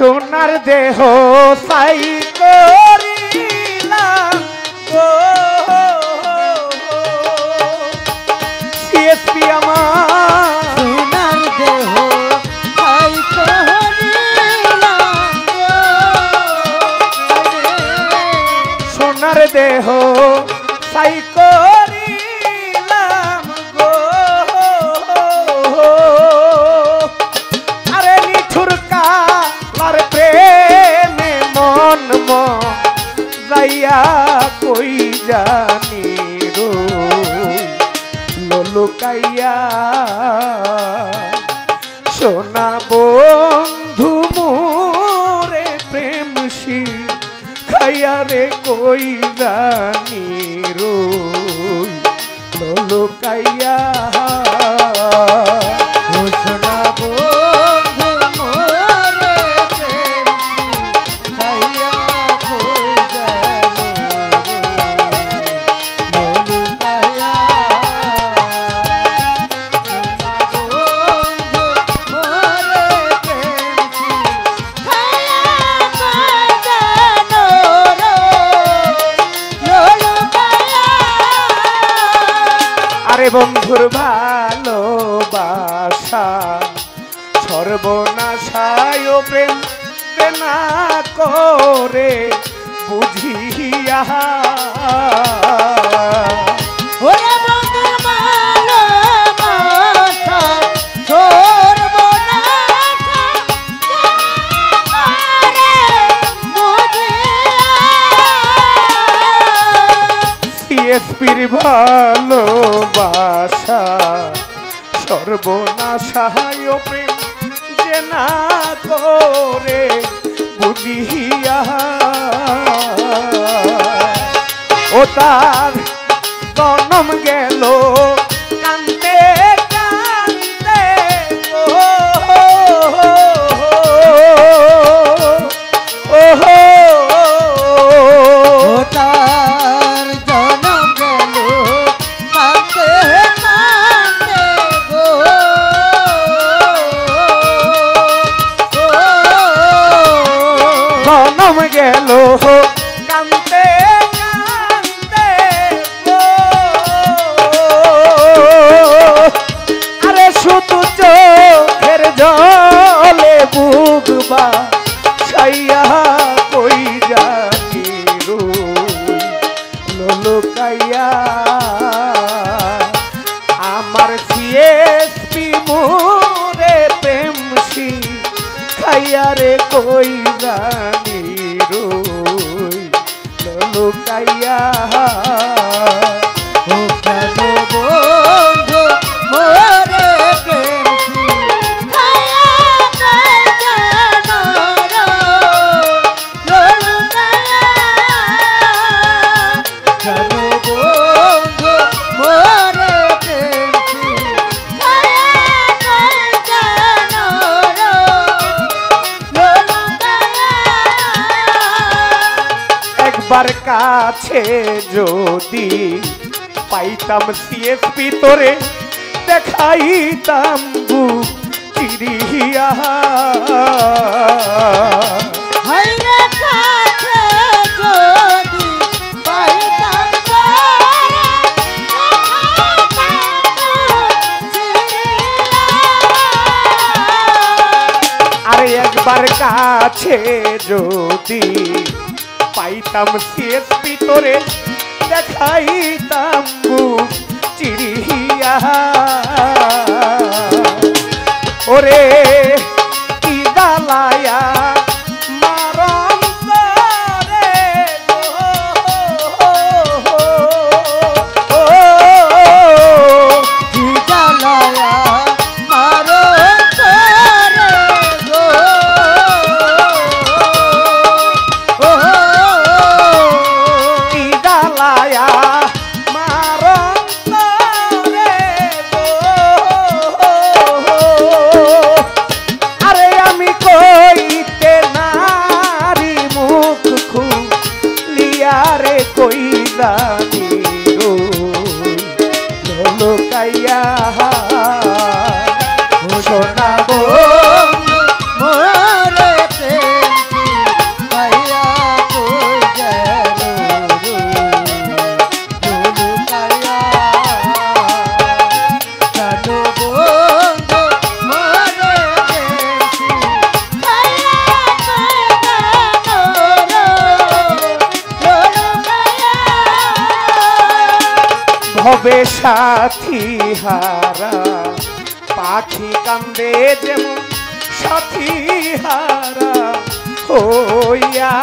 সোনার দেহ সাই করিলাম সিএসপি আমার খাইয়া রে কই জানি রই ললুকাইয়া। ভালোবাসা সর্বনাশায় প্রেম না করে বুঝিয়া। ভালোবাসা সর্বনাশায় প্রেম যে না করে বুঝিয়া ও তার জলে বুকবা ছাইয়া কই জানি ললকাইয়া, আমার সিএসপি মোরে প্রেম খাইয়া রে কই জানি রই? ললকাইয়া কাছে যদি পাইতাম সিএসপি তোরে দেখাইতাম বুক চিরিয়া আরে একবার কাছে যদি পাইতাম সিএসপি তোরে দেখাইতাম বুক চিরিয়া ওরে কি দালায়া ha ha. হবে সাথী হারা। পাখি কান্দে যেমন সাথী হারা। হইয়া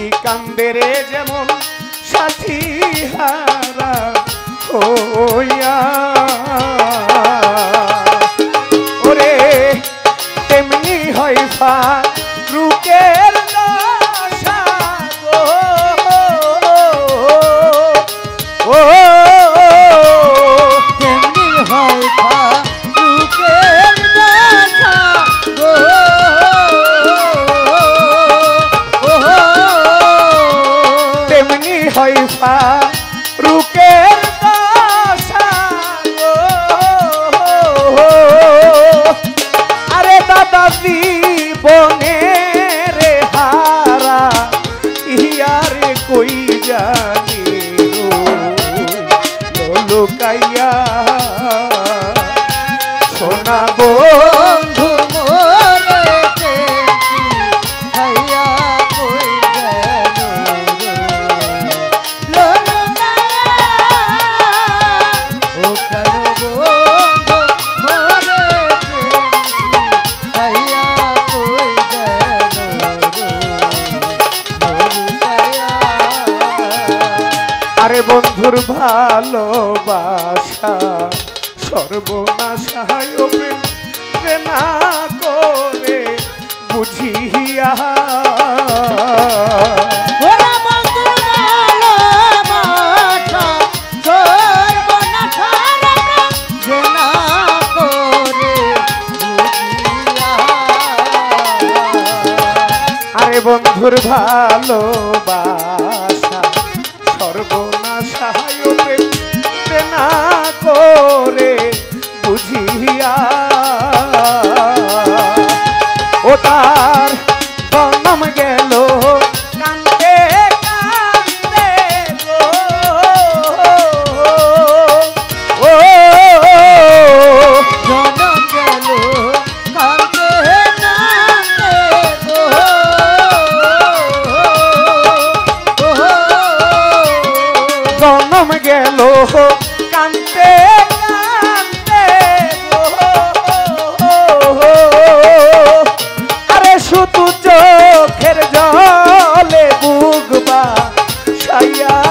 সাথী কান্দে রে যেমন সাথী হারা হইয়া আরে বন্ধুর ভালোবাসা। সর্বনাশায় না করে বুঝিয়া। বন্ধুর ভালো ওটা ay, ay.